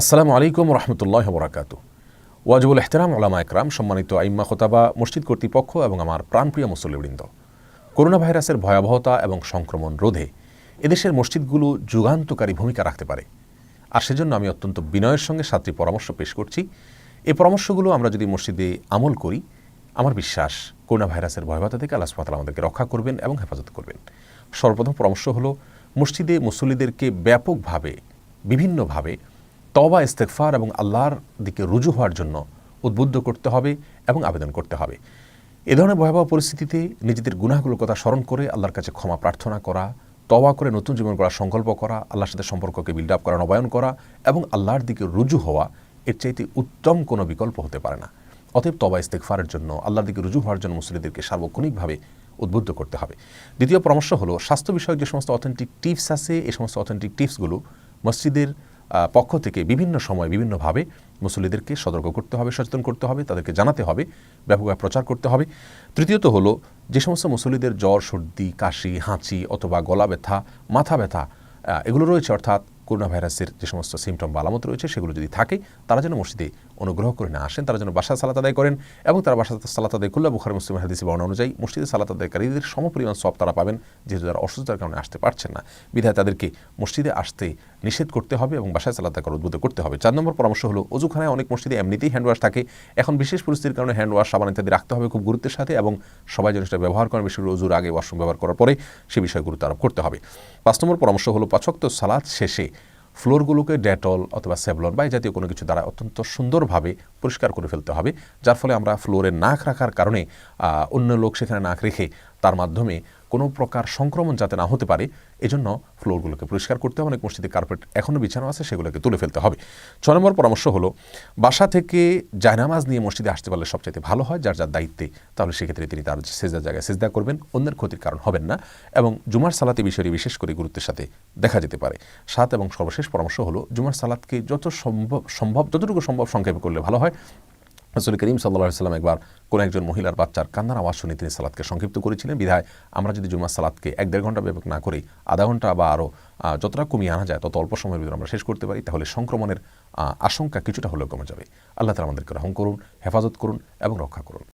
আসসালামু আলাইকুম রহমতুল্লাহ বরাকাতু ওয়াজবুল এহতেরাম ওলামা একরাম, সম্মানিত আইম্মা, খোতাবা, মসজিদ কর্তৃপক্ষ এবং আমার প্রাণপ্রিয় মুসল্লিবৃন্দ। করোনা ভাইরাসের ভয়াবহতা এবং সংক্রমণ রোধে এদেশের মসজিদগুলো যুগান্তকারী ভূমিকা রাখতে পারে। আর সেজন্য আমি অত্যন্ত বিনয়ের সঙ্গে সাতটি পরামর্শ পেশ করছি। এই পরামর্শগুলো আমরা যদি মসজিদে আমল করি, আমার বিশ্বাস করোনা ভাইরাসের ভয়াবহতা থেকে আল্লাহ সুবহানাহু আমাদেরকে রক্ষা করবেন এবং হেফাজত করবেন। সর্বপ্রথম পরামর্শ হলো, মসজিদে মুসল্লিদেরকে ব্যাপকভাবে, বিভিন্নভাবে তবা ইস্তেকফার এবং আল্লাহর দিকে রুজু হওয়ার জন্য উদ্বুদ্ধ করতে হবে এবং আবেদন করতে হবে। এ ধরনের ভয়াবহ পরিস্থিতিতে নিজেদের গুনাহগুলোর কথা স্মরণ করে আল্লাহর কাছে ক্ষমা প্রার্থনা করা তবা করে নতুন জীবন করার সংকল্প করা, আল্লাহর সাথে সম্পর্ককে বিল্ড আপ করা, নবায়ন করা এবং আল্লাহর দিকে রুজু হওয়া এর চাইতে উত্তম কোনো বিকল্প হতে পারে না। অতএব তবা ইস্তেকফারের জন্য আল্লাহর দিকে রুজু হওয়ার জন্য মুসলিদেরকে সার্বক্ষণিকভাবে উদ্বুদ্ধ করতে হবে। দ্বিতীয় পরামর্শ হলো, স্বাস্থ্য বিষয়ক যে সমস্ত অথেন্টিক টিপস আছে এই সমস্ত অথেন্টিক টিপসগুলো মসজিদের পক্ষ থেকে বিভিন্ন সময় বিভিন্নভাবে মুসল্লিদেরকে সতর্ক করতে হবে, সচেতন করতে হবে, তাদেরকে জানাতে হবে, ব্যাপকভাবে প্রচার করতে হবে। তৃতীয়ত হলো, যে সমস্ত মুসল্লিদের জ্বর, সর্দি, কাশি, হাঁচি অথবা গলা ব্যথা, মাথা ব্যথা এগুলো রয়েছে, অর্থাৎ করোনা ভাইরাসের যে সমস্ত সিমটম বা আলামত রয়েছে, সেগুলো যদি থাকে, তারা যেন মসজিদে অনুগ্রহ করে না আসেন, তারা যেন বাসা সালাত আদায় করেন এবং তারা বাসা সালাত আদায় করলে বুখারি মুসলিম হাদিসি বর্ণনা অনুযায়ী মসজিদে সালাত আদায়কারীদের সমপরিমাণ সব তারা পাবেন, যেহেতু তারা অসুস্থতার কারণে আসতে পারছেন না। বিধায় তাদেরকে মসজিদে আসতে নিষেধ করতে হবে এবং বাসায় সালাত আদায় উদ্বুদ্ধ করতে হবে। চার নম্বর পরামর্শ হলো, অজুখানায় অনেক মসজিদে এমনিতেই হ্যান্ড ওয়াশ থাকে। এখন বিশেষ পরিস্থিতির কারণে হ্যান্ড ওয়াশ সাবান ইত্যাদি রাখতে হবে খুব গুরুত্বের সাথে এবং সবাই যেন সেটা ব্যবহার করেন, বিশেষ করে অজুর আগে ওয়াশরুম ব্যবহার করার পরে সে বিষয়ে গুরুত্ব আরোপ করতে হবে। পাঁচ নম্বর পরামর্শ হলো পাচক্ত সালাদ শেষে ফ্লোরগুলোকে ডেটল অথবা সেভলন বা এই জাতীয় কোনো কিছু দ্বারা অত্যন্ত সুন্দরভাবে পরিষ্কার করে ফেলতে হবে, যার ফলে আমরা ফ্লোরে নাক রাখার কারণে অন্য লোক সেখানে নাক রেখে তার মাধ্যমে কোনো প্রকার সংক্রমণ যাতে না হতে পারে, এজন্য ফ্লোরগুলোকে পরিষ্কার করতে হবে, অনেক মসজিদে কার্পেট এখনও বিছানো আছে, সেগুলোকে তুলে ফেলতে হবে। ছ নম্বর পরামর্শ হলো, বাসা থেকে জায়নামাজ নিয়ে মসজিদে আসতে পারলে সবচাইতে ভালো হয়, যার যার দায়িত্বে, তাহলে সেক্ষেত্রে তিনি তার সেজদার জায়গায় সেজদা করবেন, অন্যের ক্ষতির কারণ হবেন না এবং জুমার সালাতে বিষয়টি বিশেষ করে গুরুত্বের সাথে দেখা যেতে পারে। সাত এবং সর্বশেষ পরামর্শ হলো, জুমার সালাদকে যত সম্ভব সম্ভব, যতটুকু সম্ভব সংক্ষেপে করলে ভালো হয় রসুল করিম সাল্লাহ সাল্লাম একবার কোনো একজন মহিলার বাচ্চার কান্নার আওয়াজ শুনে তিনি সালাদকে সংক্ষিপ্ত করেছিলেন। বিধায় আমরা যদি জুমার সালাদকে এক দেড় ঘণ্টা ব্যাপক না করি, আধা ঘণ্টা বা আরও যতটা কমিয়ে আনা যায় তত অল্প সময়ের ভিতরে আমরা শেষ করতে পারি, তাহলে সংক্রমণের আশঙ্কা কিছুটা হলেও কমে যাবে। আল্লাহ তালা আমাদেরকে রহম করুন, হেফাজত করুন এবং রক্ষা করুন।